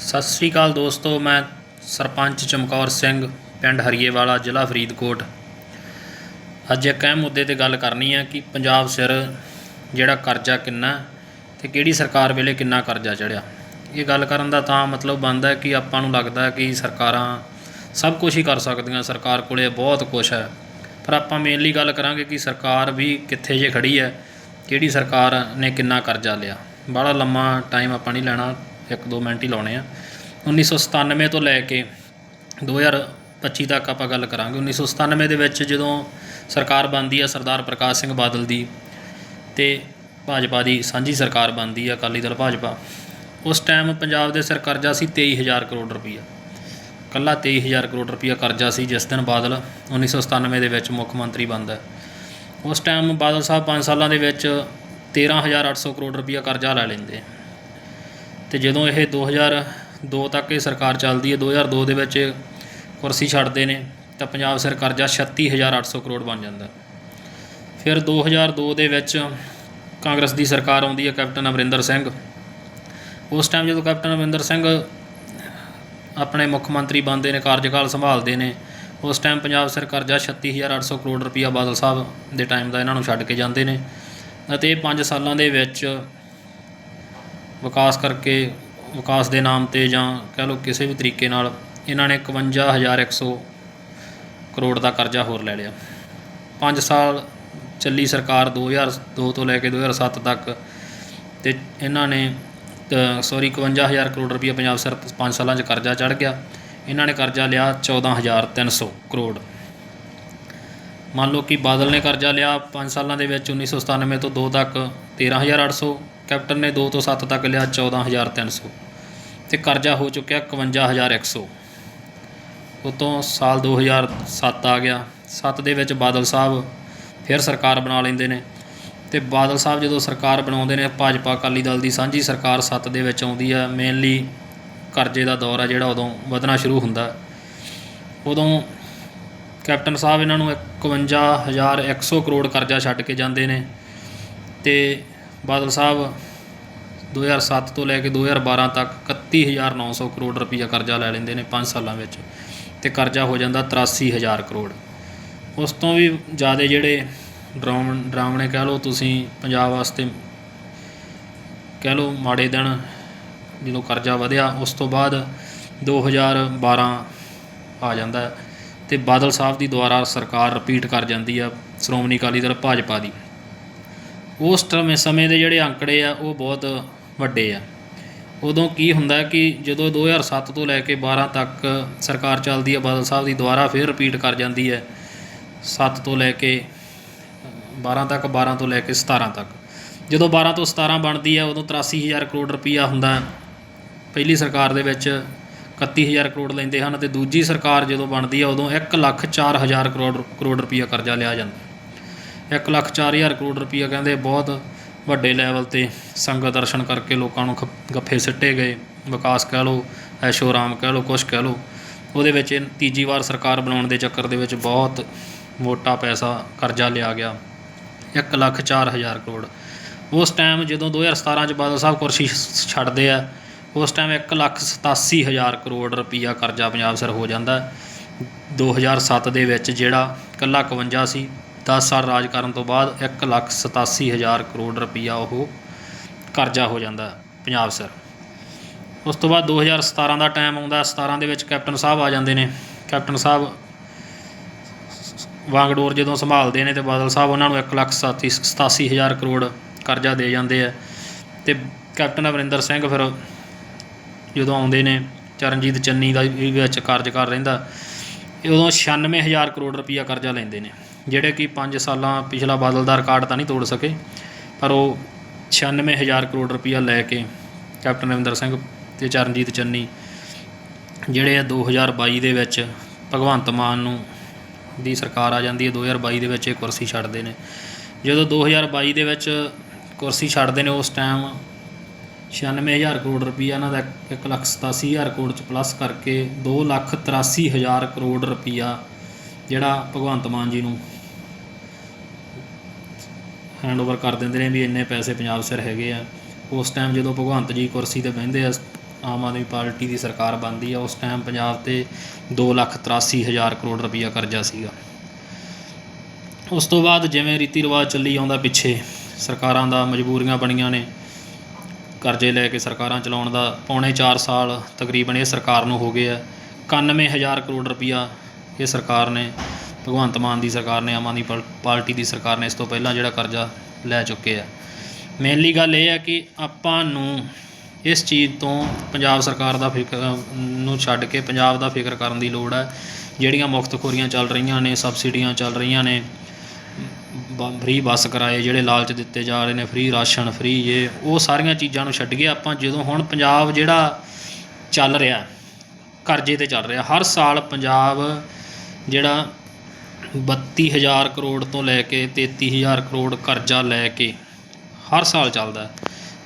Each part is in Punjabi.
ਸਤਿ ਸ੍ਰੀ ਅਕਾਲ ਦੋਸਤੋ, ਮੈਂ ਸਰਪੰਚ ਚਮਕੌਰ ਸਿੰਘ, ਪਿੰਡ ਹਰੀਏਵਾਲਾ, ਜ਼ਿਲ੍ਹਾ ਫਰੀਦਕੋਟ। ਅੱਜ ਇੱਕ ਅਹਿਮ ਮੁੱਦੇ ਤੇ ਗੱਲ ਕਰਨੀ ਹੈ ਕਿ ਪੰਜਾਬ ਸਿਰ ਜਿਹੜਾ ਕਰਜ਼ਾ ਕਿੰਨਾ ਹੈ ਤੇ ਕਿਹੜੀ ਸਰਕਾਰ ਵੇਲੇ ਕਿੰਨਾ ਕਰਜ਼ਾ ਚੜਿਆ ਇਹ ਗੱਲ ਕਰਨ ਦਾ ਤਾਂ ਮਤਲਬ ਬਣਦਾ ਕਿ ਆਪਾਂ ਨੂੰ ਲੱਗਦਾ ਕਿ ਸਰਕਾਰਾਂ ਸਭ ਕੁਝ ਹੀ ਕਰ ਸਕਦੀਆਂ, ਸਰਕਾਰ ਕੋਲੇ ਬਹੁਤ ਕੁਝ ਹੈ। ਪਰ ਆਪਾਂ ਮੇਨਲੀ ਗੱਲ ਕਰਾਂਗੇ ਕਿ ਸਰਕਾਰ ਵੀ ਕਿੱਥੇ ਜੇ ਖੜੀ ਹੈ, ਕਿਹੜੀ ਸਰਕਾਰ ਨੇ ਕਿੰਨਾ ਕਰਜ਼ਾ ਲਿਆ। ਬੜਾ ਲੰਮਾ ਟਾਈਮ ਆਪਾਂ ਨਹੀਂ ਲੈਣਾ। ਇੱਕ ਦੋ ਮਿੰਟ ਹੀ ਲਾਉਣੇ ਆ। 1997 ਤੋਂ ਲੈ ਕੇ 2025 ਤੱਕ ਆਪਾਂ ਗੱਲ ਕਰਾਂਗੇ। 1997 ਦੇ ਵਿੱਚ ਜਦੋਂ ਸਰਕਾਰ ਬਣਦੀ ਆ, ਸਰਦਾਰ ਪ੍ਰਕਾਸ਼ ਸਿੰਘ ਬਾਦਲ ਦੀ ਤੇ ਭਾਜਪਾ ਦੀ ਸਾਂਝੀ ਸਰਕਾਰ ਬਣਦੀ ਆ, ਅਕਾਲੀ ਦਲ ਭਾਜਪਾ, ਉਸ ਟਾਈਮ ਪੰਜਾਬ ਦੇ ਸਿਰ ਕਰਜ਼ਾ ਸੀ 23000 ਕਰੋੜ ਰੁਪਈਆ। ਕੱਲਾ 23000 ਕਰੋੜ ਰੁਪਈਆ ਕਰਜ਼ਾ ਸੀ ਜਿਸ ਦਿਨ ਬਾਦਲ 1997 ਦੇ ਵਿੱਚ ਮੁੱਖ ਮੰਤਰੀ ਬਣਦਾ। ਉਸ ਟਾਈਮ ਬਾਦਲ ਸਾਹਿਬ 5 ਸਾਲਾਂ ਦੇ ਵਿੱਚ 13800 ਕਰੋੜ ਰੁਪਈਆ ਕਰਜ਼ਾ ਲੈ ਲੈਂਦੇ। ਤੇ ਜਦੋਂ ਇਹ 2002 ਤੱਕ ਇਹ ਸਰਕਾਰ ਚੱਲਦੀ ਹੈ 2002 ਦੇ ਵਿੱਚ ਕੁਰਸੀ ਛੱਡਦੇ ਨੇ, ਤਾਂ ਪੰਜਾਬ ਸਿਰ ਕਰਜ਼ਾ 36800 ਕਰੋੜ ਬਣ ਜਾਂਦਾ। ਫਿਰ 2002 ਦੇ ਵਿੱਚ ਕਾਂਗਰਸ ਦੀ ਸਰਕਾਰ ਆਉਂਦੀ ਹੈ, ਕੈਪਟਨ ਅਮਰਿੰਦਰ ਸਿੰਘ। ਉਸ ਟਾਈਮ ਜਦੋਂ ਕੈਪਟਨ ਅਮਰਿੰਦਰ ਸਿੰਘ ਆਪਣੇ ਮੁੱਖ ਮੰਤਰੀ ਬਣਦੇ ਨੇ, ਕਾਰਜਕਾਲ ਸੰਭਾਲਦੇ ਨੇ, ਉਸ ਟਾਈਮ ਪੰਜਾਬ ਸਿਰ ਕਰਜ਼ਾ 36800 ਕਰੋੜ ਰੁਪਈਆ ਬਾਦਲ ਸਾਹਿਬ ਦੇ ਟਾਈਮ ਦਾ ਇਹਨਾਂ ਨੂੰ ਛੱਡ ਕੇ ਜਾਂਦੇ ਨੇ। ਅਤੇ ਇਹ 5 ਸਾਲਾਂ ਦੇ ਵਿੱਚ ਵਿਕਾਸ ਕਰਕੇ ਵਿਕਾਸ ਦੇ ਨਾਮ ਤੇ ਜਾਂ ਕਹਿ ਲਓ ਕਿਸੇ ਵੀ ਤਰੀਕੇ ਨਾਲ ਇਹਨਾਂ ਨੇ 51100 ਕਰੋੜ ਦਾ ਕਰਜ਼ਾ ਹੋਰ ਲੈ ਲਿਆ। 5 ਸਾਲ ਚੱਲੀ ਸਰਕਾਰ 2002 ਤੋਂ ਲੈ ਕੇ 2007 ਤੱਕ ਤੇ ਇਹਨਾਂ ਨੇ ਸੌਰੀ 51000 ਕਰੋੜ ਰੁਪਏ ਪੰਜਾਬ ਸਰ 5 ਸਾਲਾਂ 'ਚ ਕਰਜ਼ਾ ਚੜ ਗਿਆ। ਇਹਨਾਂ ਨੇ ਕਰਜ਼ਾ ਲਿਆ 14300 ਕਰੋੜ। ਮੰਨ ਲਓ ਕਿ ਬਾਦਲ ਨੇ ਕਰਜ਼ਾ ਲਿਆ 5 ਸਾਲਾਂ ਦੇ ਵਿੱਚ 1997 ਤੋਂ 2 ਤੱਕ 13800 ਕੈਪਟਨ ਨੇ 2 ਤੋਂ 7 ਤੱਕ ਲਿਆ 14300 ਤੇ ਕਰਜ਼ਾ ਹੋ ਚੁੱਕਿਆ 51100 ਉਤੋਂ ਸਾਲ 2007 ਆ ਗਿਆ। 7 ਦੇ ਵਿੱਚ ਬਾਦਲ ਸਾਹਿਬ ਫਿਰ ਸਰਕਾਰ ਬਣਾ ਲੈਂਦੇ ਨੇ। ਤੇ ਬਾਦਲ ਸਾਹਿਬ ਜਦੋਂ ਸਰਕਾਰ ਬਣਾਉਂਦੇ ਨੇ, ਭਾਜਪਾ ਅਕਾਲੀ ਦਲ ਦੀ ਸਾਂਝੀ ਸਰਕਾਰ 7 ਦੇ ਵਿੱਚ ਆਉਂਦੀ ਆ। ਮੇਨਲੀ ਕਰਜ਼ੇ ਦਾ ਦੌਰ ਆ ਜਿਹੜਾ ਉਦੋਂ ਵਧਣਾ ਸ਼ੁਰੂ ਹੁੰਦਾ। ਉਦੋਂ ਕੈਪਟਨ ਸਾਹਿਬ ਇਹਨਾਂ ਨੂੰ 51100 ਕਰੋੜ ਕਰਜ਼ਾ ਛੱਡ ਕੇ ਜਾਂਦੇ ਨੇ। ਤੇ ਬਾਦਲ ਸਾਹਿਬ 2007 ਤੋਂ ਲੈ ਕੇ 2012 ਤੱਕ 31900 ਕਰੋੜ ਰੁਪਈਆ ਕਰਜ਼ਾ ਲੈ ਲੈਂਦੇ ਨੇ 5 ਸਾਲਾਂ ਵਿੱਚ ਤੇ ਕਰਜ਼ਾ ਹੋ ਜਾਂਦਾ 83000 ਕਰੋੜ। ਉਸ ਤੋਂ ਵੀ ਜ਼ਿਆਦਾ ਜਿਹੜੇ ਡਰਾਉਣ, ਡਰਾਵਣੇ ਕਹਿ ਲਓ ਤੁਸੀਂ ਪੰਜਾਬ ਵਾਸਤੇ, ਕਹਿ ਲਓ ਮਾੜੇ ਦਿਨ ਜਦੋਂ ਕਰਜ਼ਾ ਵਧਿਆ, ਉਸ ਤੋਂ ਬਾਅਦ 2012 ਆ ਜਾਂਦਾ ਹੈ ਤੇ ਬਾਦਲ ਸਾਹਿਬ ਦੀ ਦੁਆਰਾ ਸਰਕਾਰ ਰਿਪੀਟ ਕਰ ਜਾਂਦੀ ਆ, ਸ਼੍ਰੋਮਣੀ ਅਕਾਲੀ ਦਲ ਭਾਜਪਾ ਦੀ। ਉਸ ਟਰਮੇ, ਸਮੇਂ ਦੇ ਜਿਹੜੇ ਅੰਕੜੇ ਆ, ਉਹ ਬਹੁਤ ਵੱਡੇ ਆ। ਉਦੋਂ ਕੀ ਹੁੰਦਾ ਕਿ ਜਦੋਂ 2007 ਤੋਂ ਲੈ ਕੇ 12 ਤੱਕ ਸਰਕਾਰ ਚੱਲਦੀ ਹੈ ਬਾਦਲ ਸਾਹਿਬ ਦੀ ਦੁਬਾਰਾ ਫਿਰ ਰਿਪੀਟ ਕਰ ਜਾਂਦੀ ਹੈ। 7 ਤੋਂ ਲੈ ਕੇ 12 ਤੱਕ 12 ਤੋਂ ਲੈ ਕੇ 17 ਤੱਕ। ਜਦੋਂ 12 ਤੋਂ 17 ਬਣਦੀ ਹੈ ਉਦੋਂ 83000 ਕਰੋੜ ਰੁਪਈਆ ਹੁੰਦਾ। ਪਹਿਲੀ ਸਰਕਾਰ ਦੇ ਵਿੱਚ 31000 ਕਰੋੜ ਲੈਂਦੇ ਹਨ ਤੇ ਦੂਜੀ ਸਰਕਾਰ ਜਦੋਂ ਬਣਦੀ ਹੈ ਉਦੋਂ 1 ਲੱਖ 4000 ਕਰੋੜ ਕਰੋੜ ਰੁਪਈਆ ਕਰਜ਼ਾ ਲਿਆ ਜਾਂਦਾ। 1 ਲੱਖ 4000 ਕਰੋੜ ਰੁਪਈਆ ਕਹਿੰਦੇ ਬਹੁਤ ਵੱਡੇ ਲੈਵਲ ਤੇ ਸੰਗਤ ਦਰਸ਼ਨ ਕਰਕੇ ਲੋਕਾਂ ਨੂੰ ਖ- ਗੱਫੇ ਸਿੱਟੇ ਗਏ। ਵਿਕਾਸ ਕਹਿ ਲਓ, ਐਸ਼ੋ ਆਰਾਮ ਕਹਿ ਲਓ, ਕੁਛ ਕਹਿ ਲਓ। ਉਹਦੇ ਵਿੱਚ ਤੀਜੀ ਵਾਰ ਸਰਕਾਰ ਬਣਾਉਣ ਦੇ ਚੱਕਰ ਦੇ ਵਿੱਚ ਬਹੁਤ ਮੋਟਾ ਪੈਸਾ ਕਰਜ਼ਾ ਲਿਆ ਗਿਆ। 1 ਲੱਖ 4000 ਕਰੋੜ। ਉਸ ਟਾਈਮ ਜਦੋਂ 2017 ਚ ਬਾਦਲ ਸਾਹਿਬ ਕੁਰਸੀ ਛੱਡਦੇ ਆ, ਉਸ ਟਾਈਮ 1 ਲੱਖ 87000 ਕਰੋੜ ਰੁਪਈਆ ਕਰਜ਼ਾ ਪੰਜਾਬ ਸਰ ਹੋ ਜਾਂਦਾ। ਹੈ। 2007 ਦੇ ਵਿੱਚ ਜਿਹੜਾ ਇਕੱਲਾ 51 ਸੀ ਦਸ ਸਾਲ ਰਾਜ ਕਰਨ ਤੋਂ ਬਾਅਦ ਇੱਕ ਲੱਖ ਸਤਾਸੀ ਹਜ਼ਾਰ ਕਰੋੜ ਰੁਪਈਆ ਉਹ ਕਰਜ਼ਾ ਹੋ ਜਾਂਦਾ ਪੰਜਾਬ ਸਰ। ਉਸ ਤੋਂ ਬਾਅਦ 2017 ਦਾ ਟਾਈਮ ਆਉਂਦਾ 17 ਦੇ ਵਿੱਚ ਕੈਪਟਨ ਸਾਹਿਬ ਆ ਜਾਂਦੇ ਨੇ। ਕੈਪਟਨ ਸਾਹਿਬ ਵਾਂਗਡੋਰ ਜਦੋਂ ਸੰਭਾਲਦੇ ਨੇ ਤੇ ਬਾਦਲ ਸਾਹਿਬ ਉਹਨਾਂ ਨੂੰ 1 ਲੱਖ 87000 ਕਰੋੜ ਕਰਜ਼ਾ ਦੇ ਜਾਂਦੇ ਆ। ਤੇ ਕੈਪਟਨ ਅਮਰਿੰਦਰ ਸਿੰਘ ਫਿਰ ਜਦੋਂ ਆਉਂਦੇ ਨੇ, ਚਰਨਜੀਤ ਚੰਨੀ ਦਾ ਵੀ ਵਿੱਚ ਕਾਰਜਕਾਰ ਰਹਿੰਦਾ ਇਹ ਉਦੋਂ 96000 ਕਰੋੜ ਰੁਪਈਆ ਕਰਜ਼ਾ ਲੈਂਦੇ ਨੇ। ਜਿਹੜੇ ਕਿ 5 ਸਾਲਾਂ ਪਿਛਲਾ ਬਾਦਲ ਦਾ ਰਿਕਾਰਡ ਤਾਂ ਨਹੀਂ ਤੋੜ ਸਕੇ, ਪਰ ਉਹ 96000 ਕਰੋੜ ਰੁਪਈਆ ਲੈ ਕੇ ਕੈਪਟਨ ਅਮਰਿੰਦਰ ਸਿੰਘ ਤੇ ਚਰਨਜੀਤ ਚੰਨੀ, ਜਿਹੜੇ ਆ 2022 ਦੇ ਵਿੱਚ ਭਗਵੰਤ ਮਾਨ ਨੂੰ ਦੀ ਸਰਕਾਰ ਆ ਜਾਂਦੀ ਹੈ 2022 ਦੇ ਵਿੱਚ ਇਹ ਕੁਰਸੀ ਛੱਡਦੇ ਨੇ। ਜਦੋਂ 2022 ਦੇ ਵਿੱਚ ਕੁਰਸੀ ਛੱਡਦੇ ਨੇ, ਉਸ ਟਾਈਮ 96000 ਕਰੋੜ ਰੁਪਈਆ ਇਹਨਾਂ ਦਾ 187000 ਕਰੋੜ ਚ ਪਲੱਸ ਕਰਕੇ 283000 ਕਰੋੜ ਰੁਪਈਆ ਜਿਹੜਾ ਭਗਵੰਤ ਮਾਨ ਜੀ ਨੂੰ ਹੈਂਡਓਵਰ ਕਰ ਦਿੰਦੇ ਨੇ ਵੀ ਇੰਨੇ ਪੈਸੇ ਪੰਜਾਬ ਸਿਰ ਹੈਗੇ ਆ। ਉਸ ਟਾਈਮ ਜਦੋਂ ਭਗਵੰਤ ਜੀ ਕੁਰਸੀ ਤੇ ਬਹਿੰਦੇ ਆ, ਆਮ ਆਦਮੀ ਪਾਰਟੀ ਦੀ ਸਰਕਾਰ ਬਣਦੀ ਆ, ਉਸ ਟਾਈਮ ਪੰਜਾਬ ਤੇ 283000 ਕਰੋੜ ਰੁਪਈਆ ਕਰਜ਼ਾ ਸੀਗਾ। ਉਸ ਤੋਂ ਬਾਅਦ ਜਿਵੇਂ ਰੀਤੀ ਰਿਵਾਜ ਚੱਲੀ ਆਉਂਦਾ ਪਿੱਛੇ, ਸਰਕਾਰਾਂ ਦਾ ਮਜਬੂਰੀਆਂ ਬਣੀਆਂ ਨੇ। ਕਰਜ਼ੇ ਲੈ ਕੇ ਸਰਕਾਰਾਂ ਚਲਾਉਣ ਦਾ ਪੌਣੇ 4 ਸਾਲ ਤਕਰੀਬਨ ਇਹ ਸਰਕਾਰ ਨੂੰ ਹੋ ਗਏ ਆ। 91000 ਕਰੋੜ ਰੁਪਈਆ ਇਹ ਸਰਕਾਰ ਨੇ ਭਗਵੰਤ ਮਾਨ ਦੀ ਸਰਕਾਰ ਨੇ, ਆਮ ਆਦਮੀ ਪਾਲ- ਪਾਰਟੀ ਦੀ ਸਰਕਾਰ ਨੇ ਇਸ ਤੋਂ ਪਹਿਲਾਂ ਜਿਹੜਾ ਕਰਜ਼ਾ ਲੈ ਚੁੱਕੇ ਆ। ਮੇਨਲੀ ਗੱਲ ਇਹ ਹੈ ਕਿ ਆਪਾਂ ਨੂੰ ਇਸ ਚੀਜ਼ ਤੋਂ ਪੰਜਾਬ ਸਰਕਾਰ ਦਾ ਫਿਕਰ ਨੂੰ ਛੱਡ ਕੇ ਪੰਜਾਬ ਦਾ ਫਿਕਰ ਕਰਨ ਦੀ ਲੋੜ ਹੈ ਜਿਹੜੀਆਂ ਮੁਫਤਖੋਰੀਆਂ ਚੱਲ ਰਹੀਆਂ ਨੇ, ਸਬਸਿਡੀਆਂ ਚੱਲ ਰਹੀਆਂ ਨੇ ਫ੍ਰੀ ਬੱਸ ਕਿਰਾਏ ਜਿਹੜੇ ਲਾਲਚ ਦਿੱਤੇ ਜਾ ਰਹੇ ਨੇ, ਫ੍ਰੀ ਰਾਸ਼ਨ, ਫ੍ਰੀ ਇਹ, ਉਹ ਸਾਰੀਆਂ ਚੀਜ਼ਾਂ ਨੂੰ ਛੱਡ ਕੇ ਆਪਾਂ ਜਦੋਂ ਹੁਣ ਪੰਜਾਬ ਜਿਹੜਾ ਚੱਲ ਰਿਹਾ, ਕਰਜ਼ੇ ਤੇ ਚੱਲ ਰਿਹਾ, ਹਰ ਸਾਲ ਪੰਜਾਬ ਜਿਹੜਾ 32000 ਕਰੋੜ ਤੋਂ ਲੈ ਕੇ 33000 ਕਰੋੜ ਕਰਜ਼ਾ ਲੈ ਕੇ ਹਰ ਸਾਲ ਚੱਲਦਾ ਹੈ।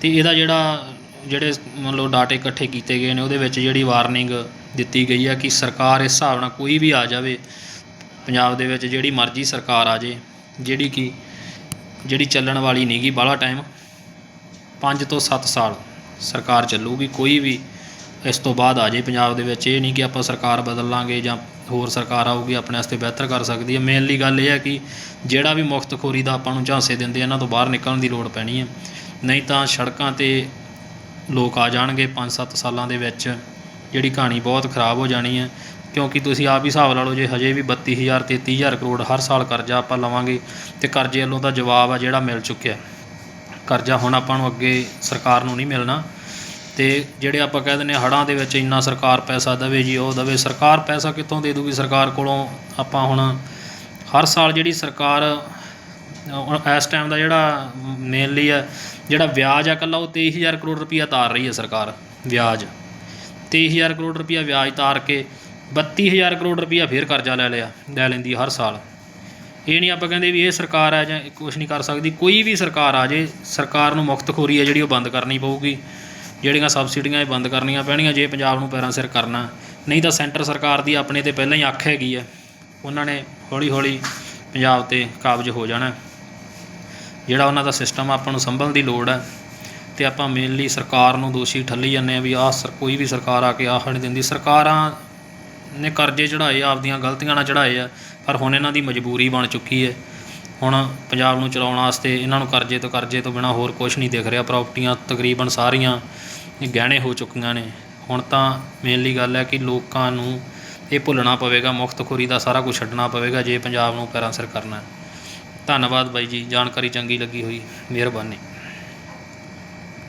ਤੇ ਇਹਦਾ ਜਿਹੜਾ, ਜਿਹੜੇ ਮੰਨ ਲਓ ਡਾਟੇ ਇਕੱਠੇ ਕੀਤੇ ਗਏ ਨੇ, ਉਹਦੇ ਵਿੱਚ ਜਿਹੜੀ ਵਾਰਨਿੰਗ ਦਿੱਤੀ ਗਈ ਹੈ ਕਿ ਸਰਕਾਰ ਇਸ ਹਿਸਾਬ ਨਾਲ ਕੋਈ ਵੀ ਆ ਜਾਵੇ, ਪੰਜਾਬ ਦੇ ਵਿੱਚ ਜਿਹੜੀ ਮਰਜ਼ੀ ਸਰਕਾਰ ਆ ਜੇ, ਜਿਹੜੀ ਕਿ, ਜਿਹੜੀ ਚੱਲਣ ਵਾਲੀ ਨਹੀਂਗੀ ਬਾਹਲਾ ਟਾਈਮ 5 ਤੋਂ 7 ਸਾਲ ਸਰਕਾਰ ਚੱਲੂਗੀ, ਕੋਈ ਵੀ ਇਸ ਤੋਂ ਬਾਅਦ ਆ ਜੇ ਪੰਜਾਬ ਦੇ ਵਿੱਚ, ਇਹ ਨਹੀਂ ਕਿ ਆਪਾਂ ਸਰਕਾਰ ਬਦਲ ਲਾਂਗੇ ਜਾਂ ਹੋਰ ਸਰਕਾਰ ਆਊਗੀ, ਆਪਣੇ ਵਾਸਤੇ ਬਿਹਤਰ ਕਰ ਸਕਦੀ ਹੈ। ਮੇਨਲੀ ਗੱਲ ਇਹ ਹੈ ਕਿ ਜਿਹੜਾ ਵੀ ਮੁਫਤਖੋਰੀ ਦਾ ਆਪਾਂ ਨੂੰ ਝਾਂਸੇ ਦਿੰਦੇ ਇਹਨਾਂ ਤੋਂ ਬਾਹਰ ਨਿਕਲਣ ਦੀ ਲੋੜ ਪੈਣੀ ਹੈ। ਨਹੀਂ ਤਾਂ ਸੜਕਾਂ ਤੇ ਲੋਕ ਆ ਜਾਣਗੇ 5-7 ਸਾਲਾਂ ਦੇ ਵਿੱਚ, ਜਿਹੜੀ ਕਹਾਣੀ ਬਹੁਤ ਖਰਾਬ ਹੋ ਜਾਣੀ ਹੈ। ਕਿਉਂਕਿ ਤੁਸੀਂ ਆਪ ਹੀ ਹਿਸਾਬ ਲਾ ਲਓ, ਜੇ ਹਜੇ ਵੀ 32000 33000 ਕਰੋੜ ਹਰ ਸਾਲ ਕਰਜ਼ਾ ਆਪਾਂ ਲਵਾਂਗੇ, ਤੇ ਕਰਜ਼ੇ ਵੱਲੋਂ ਤਾਂ ਜਵਾਬ ਆ ਜਿਹੜਾ ਮਿਲ ਚੁੱਕਿਆ। ਕਰਜ਼ਾ ਹੁਣ ਆਪਾਂ ਨੂੰ ਅੱਗੇ ਸਰਕਾਰ ਨੂੰ ਨਹੀਂ ਮਿਲਣਾ। ਅਤੇ ਜਿਹੜੇ ਆਪਾਂ ਕਹਿ ਦਿੰਦੇ ਹੜ੍ਹਾਂ ਦੇ ਵਿੱਚ ਇੰਨਾ ਸਰਕਾਰ ਪੈਸਾ ਦੇਵੇ ਜੀ, ਉਹ ਦੇਵੇ। ਸਰਕਾਰ ਪੈਸਾ ਕਿੱਥੋਂ ਦੇ ਦੂਗੀ? ਸਰਕਾਰ ਕੋਲੋਂ ਆਪਾਂ ਹੁਣ ਹਰ ਸਾਲ ਜਿਹੜੀ ਸਰਕਾਰ ਇਸ ਟਾਈਮ ਦਾ ਜਿਹੜਾ ਮੇਨਲੀ ਹੈ ਜਿਹੜਾ ਵਿਆਜ ਆ, ਇਕੱਲਾ ਉਹ 23000 ਕਰੋੜ ਰੁਪਈਆ ਤਾਰ ਰਹੀ ਹੈ ਸਰਕਾਰ, ਵਿਆਜ। 23000 ਕਰੋੜ ਰੁਪਈਆ ਵਿਆਜ ਤਾਰ ਕੇ 32000 ਕਰੋੜ ਰੁਪਈਆ ਫੇਰ ਕਰਜ਼ਾ ਲੈ ਲਿਆ, ਲੈ ਲੈਂਦੀ ਹਰ ਸਾਲ। ਇਹ ਨਹੀਂ ਆਪਾਂ ਕਹਿੰਦੇ ਵੀ ਇਹ ਸਰਕਾਰ ਹੈ ਜਾਂ ਕੁਝ ਨਹੀਂ ਕਰ ਸਕਦੀ। ਕੋਈ ਵੀ ਸਰਕਾਰ ਆ ਜੇ, ਸਰਕਾਰ ਨੂੰ ਮੁਕਤਖੋਰੀ ਹੈ ਜਿਹੜੀ ਉਹ ਬੰਦ ਕਰਨੀ ਪਊਗੀ। ਜਿਹੜੀਆਂ ਸਬਸਿਡੀਆਂ ਇਹ ਬੰਦ ਕਰਨੀਆਂ ਪੈਣੀਆਂ, ਜੇ ਪੰਜਾਬ ਨੂੰ ਪੈਰਾਂ ਸਿਰ ਕਰਨਾ। ਨਹੀਂ ਤਾਂ ਸੈਂਟਰ ਸਰਕਾਰ ਦੀ ਆਪਣੇ ਤੇ ਪਹਿਲਾਂ ਹੀ ਅੱਖ ਹੈਗੀ ਹੈ ਉਹਨਾਂ ਨੇ ਹੌਲੀ ਹੌਲੀ ਪੰਜਾਬ ਤੇ ਕਾਬਜ ਹੋ ਜਾਣਾ। ਜਿਹੜਾ ਉਹਨਾਂ ਦਾ ਸਿਸਟਮ ਆਪਾਂ ਨੂੰ ਸੰਭਲਣ ਦੀ ਲੋੜ ਹੈ ਤੇ ਆਪਾਂ ਮੇਨਲੀ ਸਰਕਾਰ ਨੂੰ ਦੋਸ਼ੀ ਠੱਲੀ ਜਾਂਦੇ ਆ ਵੀ ਆਹ ਸਰ, ਕੋਈ ਵੀ ਸਰਕਾਰ ਆ ਕੇ ਆਹ ਨਹੀਂ ਦਿੰਦੀ। ਸਰਕਾਰਾਂ ਨੇ ਕਰਜ਼ੇ ਚੜਾਏ ਆਪਦੀਆਂ ਗਲਤੀਆਂ ਨਾਲ ਚੜਾਏ ਆ, ਪਰ ਹੁਣ ਇਹਨਾਂ ਦੀ ਮਜਬੂਰੀ ਬਣ ਚੁੱਕੀ ਹੈ। ਹੁਣ ਪੰਜਾਬ ਨੂੰ ਚਲਾਉਣ ਵਾਸਤੇ ਇਹਨਾਂ ਨੂੰ ਕਰਜ਼ੇ ਤੋਂ ਕਰਜ਼ੇ ਤੋਂ ਬਿਨਾ ਹੋਰ ਕੁਝ ਨਹੀਂ ਦਿਖ ਰਿਹਾ। ਪ੍ਰਾਪਰਟੀਆਂ ਤਕਰੀਬਨ ਸਾਰੀਆਂ ਗਹਿਣੇ ਹੋ ਚੁੱਕੀਆਂ ਨੇ। ਹੁਣ ਤਾਂ ਮੇਨਲੀ ਗੱਲ ਹੈ ਕਿ ਲੋਕਾਂ ਨੂੰ ਇਹ ਭੁੱਲਣਾ ਪਵੇਗਾ ਮੁਫਤਖੋਰੀ ਦਾ ਸਾਰਾ ਕੁਝ ਛੱਡਣਾ ਪਵੇਗਾ ਜੇ ਪੰਜਾਬ ਨੂੰ ਪੈਰਾਂ ਸਿਰ ਕਰਨਾ ਹੈ। ਧੰਨਵਾਦ ਬਾਈ ਜੀ, ਜਾਣਕਾਰੀ ਚੰਗੀ ਲੱਗੀ ਹੋਈ, ਮਿਹਰਬਾਨੀ।